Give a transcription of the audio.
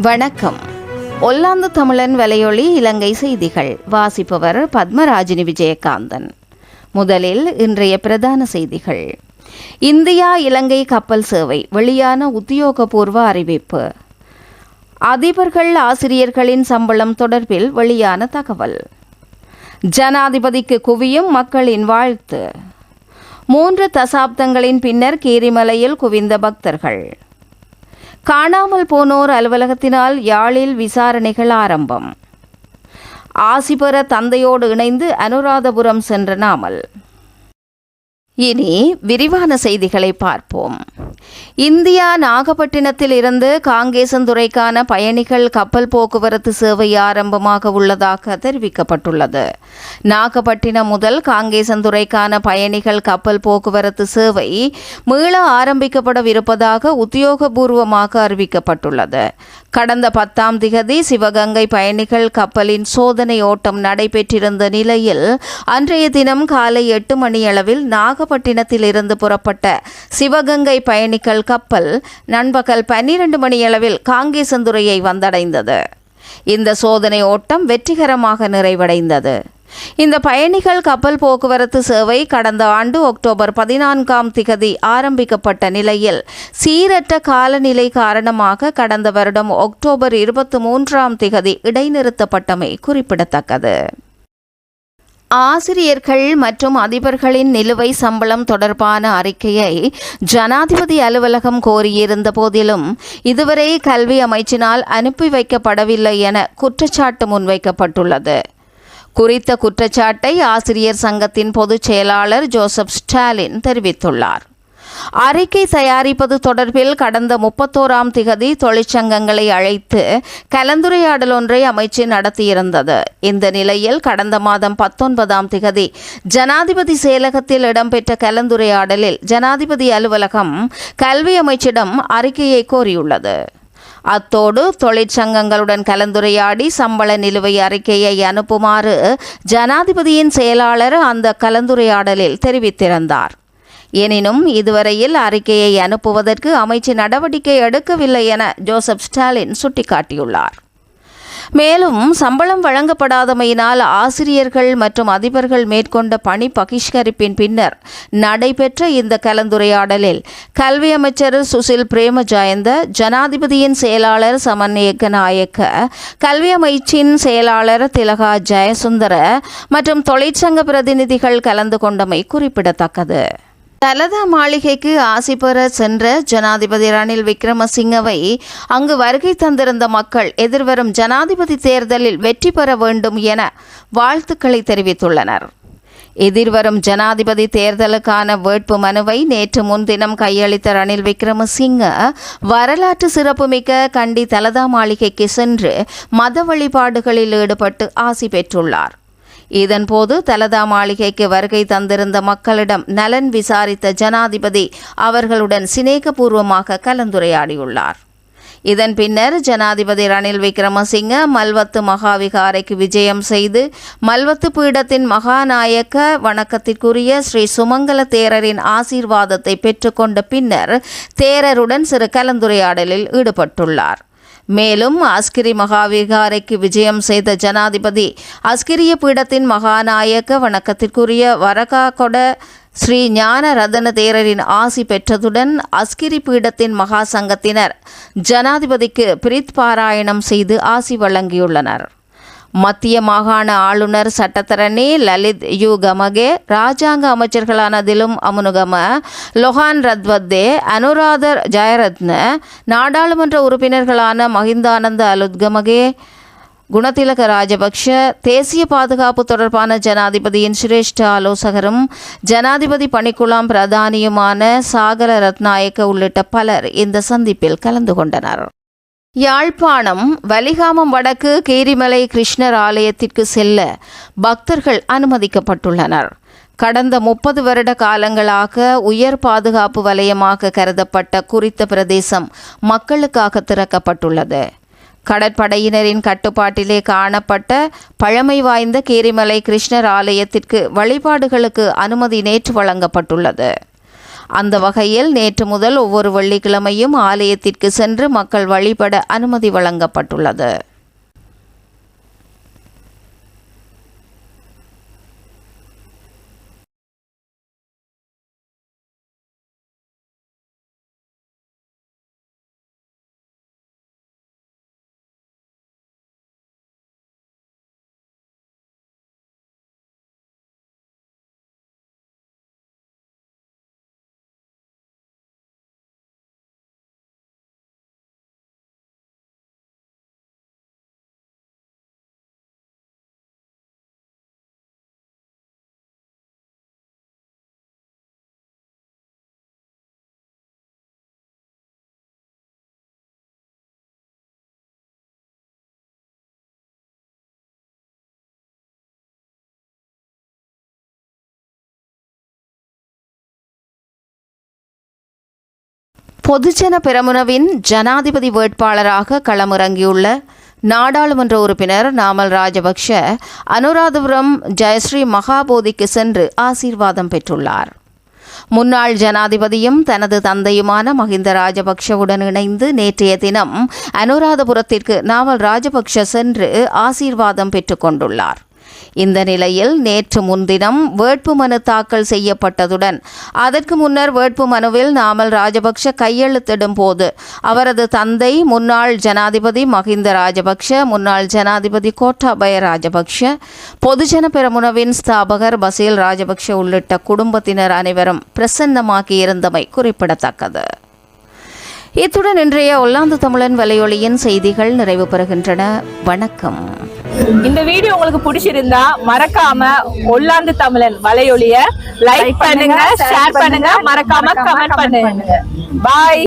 வணக்கம். ஒல்லாந்து தமிழன் வலையொலி இலங்கை செய்திகள். வாசிப்பவர் பத்மராஜினி விஜயகாந்தன். முதலில் இன்றைய பிரதான செய்திகள். இந்தியா இலங்கை கப்பல் சேவை வெளியான உத்தியோகபூர்வ அறிவிப்பு. அதிபர்கள் ஆசிரியர்களின் சம்பளம் தொடர்பில் வெளியான தகவல். ஜனாதிபதிக்கு குவியும் மக்களின் வாழ்த்து. மூன்று தசாப்தங்களின் பின்னர் கீரிமலையில் குவிந்த பக்தர்கள். காணாமல் போனோர் அலுவலகத்தினால் யாழில் விசாரணைகள் ஆரம்பம். ஆசிபெற தந்தையோடு இணைந்து அனுராதபுரம் சென்ற நாமல். இனி விரிவான செய்திகளை பார்ப்போம். இந்தியா நாகப்பட்டினத்தில் இருந்து காங்கேசந்துறைக்கான பயணிகள் கப்பல் போக்குவரத்து சேவை ஆரம்பமாக உள்ளதாக தெரிவிக்கப்பட்டுள்ளது. நாகப்பட்டினம் முதல் காங்கேசந்துறைக்கான பயணிகள் கப்பல் போக்குவரத்து சேவை மீள ஆரம்பிக்கப்படவிருப்பதாக உத்தியோகபூர்வமாக அறிவிக்கப்பட்டுள்ளது. கடந்த பத்தாம் திகதி சிவகங்கை பயணிகள் கப்பலின் சோதனை ஓட்டம் நடைபெற்றிருந்த நிலையில் அன்றைய தினம் காலை எட்டு மணியளவில் நாகப்பட்டினத்திலிருந்து புறப்பட்ட சிவகங்கை பயணிகள் கப்பல் நண்பகல் பன்னிரண்டு மணியளவில் காங்கேசந்துறையை வந்தடைந்தது. இந்த சோதனை ஓட்டம் வெற்றிகரமாக நிறைவடைந்தது. இந்த பயணிகள் கப்பல் போக்குவரத்து சேவை கடந்த ஆண்டு அக்டோபர் பதினான்காம் திகதி ஆரம்பிக்கப்பட்ட நிலையில் சீரற்ற காலநிலை காரணமாக கடந்த வருடம் அக்டோபர் இருபத்தி மூன்றாம் திகதி இடைநிறுத்தப்பட்டமை குறிப்பிடத்தக்கது. ஆசிரியர்கள் மற்றும் அதிபர்களின் நிலுவை சம்பளம் தொடர்பான அறிக்கையை ஜனாதிபதி அலுவலகம் கோரியிருந்த போதிலும் இதுவரை கல்வி அமைச்சினால் அனுப்பி வைக்கப்படவில்லை என குற்றச்சாட்டு முன்வைக்கப்பட்டுள்ளது. குறித்த குற்றச்சாட்டை ஆசிரியர் சங்கத்தின் பொதுச் செயலாளர் ஜோசப் ஸ்டாலின் தெரிவித்துள்ளார். அறிக்கை தயாரிப்பது தொடர்பில் கடந்த முப்பத்தோராம் திகதி தொழிற்சங்கங்களை அழைத்து கலந்துரையாடல் ஒன்றை அமைச்சு நடத்தியிருந்தது. இந்த நிலையில் கடந்த மாதம் பத்தொன்பதாம் திகதி ஜனாதிபதி செயலகத்தில் இடம்பெற்ற கலந்துரையாடலில் ஜனாதிபதி அலுவலகம் கல்வி அமைச்சிடம் அறிக்கையை கோரியுள்ளது. அத்தோடு தொழிற்சங்கங்களுடன் கலந்துரையாடி சம்பள நிலுவை அறிக்கையை அனுப்புமாறு ஜனாதிபதியின் செயலாளர் அந்த கலந்துரையாடலில் தெரிவித்திருந்தார். எனினும் இதுவரையில் அறிக்கையை அனுப்புவதற்கு அமைச்சு நடவடிக்கை எடுக்கவில்லை என ஜோசப் ஸ்டாலின் சுட்டிக்காட்டியுள்ளார். மேலும் சம்பளம் வழங்கப்படாதமையினால் ஆசிரியர்கள் மற்றும் அதிபர்கள் மேற்கொண்ட பணி பகிஷ்கரிப்பின் பின்னர் நடைபெற்ற இந்த கலந்துரையாடலில் கல்வி அமைச்சர் சுசில் பிரேம ஜயந்த ஜனாதிபதியின் செயலாளர் சமன்யக்க நாயக்க கல்வி அமைச்சின் செயலாளர் திலகா ஜெயசுந்தர மற்றும் தொழிற்சங்க பிரதிநிதிகள் கலந்து கொண்டமை குறிப்பிடத்தக்கது. தலதா மாளிகைக்கு ஆசி பெற சென்ற ஜனாதிபதி ரணில் விக்ரமசிங்கவை அங்கு வருகை தந்திருந்த மக்கள் எதிர்வரும் ஜனாதிபதி தேர்தலில் வெற்றி பெற வேண்டும் என வாழ்த்துக்களை தெரிவித்துள்ளனர். எதிர்வரும் ஜனாதிபதி தேர்தலுக்கான வேட்பு மனுவை நேற்று முன்தினம் கையளித்த ரணில் விக்ரமசிங்க வரலாற்று சிறப்புமிக்க கண்டி தலதா மாளிகைக்கு சென்று மத வழிபாடுகளில் ஈடுபட்டு ஆசி பெற்றுள்ளார். இதன்போது தலதா மாளிகைக்கு வருகை தந்திருந்த மக்களிடம் நலன் விசாரித்த ஜனாதிபதி அவர்களுடன் சிநேகபூர்வமாக கலந்துரையாடியுள்ளார். இதன் பின்னர் ஜனாதிபதி ரணில் விக்ரமசிங்க மல்வத்து மகாவிகாரைக்கு விஜயம் செய்து மல்வத்து பீடத்தின் மகாநாயக்க வணக்கத்திற்குரிய ஸ்ரீ சுமங்கல தேரரின் ஆசீர்வாதத்தை பெற்றுக்கொண்ட பின்னர் தேரருடன் சிறு கலந்துரையாடலில் ஈடுபட்டுள்ளார். மேலும் அஸ்கிரி மகாவிகாரைக்கு விஜயம் செய்த ஜனாதிபதி அஸ்கிரிய பீடத்தின் மகாநாயக வணக்கத்திற்குரிய வரகாகொட ஸ்ரீ ஞான ரதன தேரரின் ஆசி பெற்றதுடன் அஸ்கிரி பீடத்தின் மகா சங்கத்தினர் ஜனாதிபதிக்கு பிரித் பாராயணம் செய்து ஆசி வழங்கியுள்ளனர். மத்திய மாகாண ஆளுநர் சட்டத்தரணி லலித் யு. கமகே ராஜாங்க அமைச்சர்களான திலும் அமுனுகம லொஹான் ரத்வத்தே அனுராதர் ஜெயரத்ன நாடாளுமன்ற உறுப்பினர்களான மஹிந்தானந்த அலுத்கமகே குணதிலக ராஜபக்ஷ தேசிய பாதுகாப்பு தொடர்பான ஜனாதிபதியின் சிரேஷ்ட ஆலோசகரும் ஜனாதிபதி பணிக்குழாம் பிரதானியுமான சாகர ரத்நாயக்க உள்ளிட்ட பலர் இந்த சந்திப்பில் கலந்து கொண்டனர். யாழ்ப்பாணம் வலிகாமம் வடக்கு கீரிமலை கிருஷ்ணர் ஆலயத்திற்கு செல்ல பக்தர்கள் அனுமதிக்கப்பட்டுள்ளனர். கடந்த முப்பது வருட காலங்களாக உயர் பாதுகாப்பு வலயமாக கருதப்பட்ட குறித்த பிரதேசம் மக்களுக்காக திறக்கப்பட்டுள்ளது. கடற்படையினரின் கட்டுப்பாட்டிலே காணப்பட்ட பழமை வாய்ந்த கீரிமலை கிருஷ்ணர் ஆலயத்திற்கு வழிபாடுகளுக்கு அனுமதி நேற்று வழங்கப்பட்டுள்ளது. அந்த வகையில் நேற்று முதல் ஒவ்வொரு வெள்ளிக்கிழமையும் ஆலயத்திற்கு சென்று மக்கள் வழிபட அனுமதி வழங்கப்பட்டுள்ளது. பொதுஜன பெரமுனவின் ஜனாதிபதி வேட்பாளராக களமிறங்கியுள்ள நாடாளுமன்ற உறுப்பினர் நாமல் ராஜபக்ஷ அனுராதபுரம் ஜெயஸ்ரீ மகாபோதிக்கு சென்று ஆசீர்வாதம் பெற்றுள்ளார். முன்னாள் ஜனாதிபதியும் தனது தந்தையுமான மஹிந்த ராஜபக்ஷவுடன் இணைந்து நேற்றைய தினம் அனுராதபுரத்திற்கு நாவல் ராஜபக்ஷ சென்று ஆசீர்வாதம் பெற்றுக்கொண்டுள்ளார் இந்த நிலையில் நேற்று முன்தினம் வேட்புமனு தாக்கல் செய்யப்பட்டதுடன் அதற்கு முன்னர் வேட்புமனுவில் நாமல் ராஜபக்ஷ கையெழுத்திடும் போது அவரது தந்தை முன்னாள் ஜனாதிபதி மஹிந்த ராஜபக்ஷ முன்னாள் ஜனாதிபதி கோட்டாபய ராஜபக்ஷ பொதுஜன பெரமுனவின் ஸ்தாபகர் பசீல் ராஜபக்ஷ உள்ளிட்ட குடும்பத்தினர் அனைவரும் பிரசன்னமாகியிருந்தமை குறிப்பிடத்தக்கது. இத்துடன் இன்றைய ஒல்லாந்து தமிழன் வலையொலியின் செய்திகள் நிறைவு பெறுகின்றன. வணக்கம். இந்த வீடியோ உங்களுக்கு பிடிச்சிருந்தா மறக்காம ஒல்லாந்து தமிழன் வலையொலிய லைக் பண்ணுங்க ஷேர் பண்ணுங்க மறக்காம கமெண்ட் பண்ணுங்க. பாய்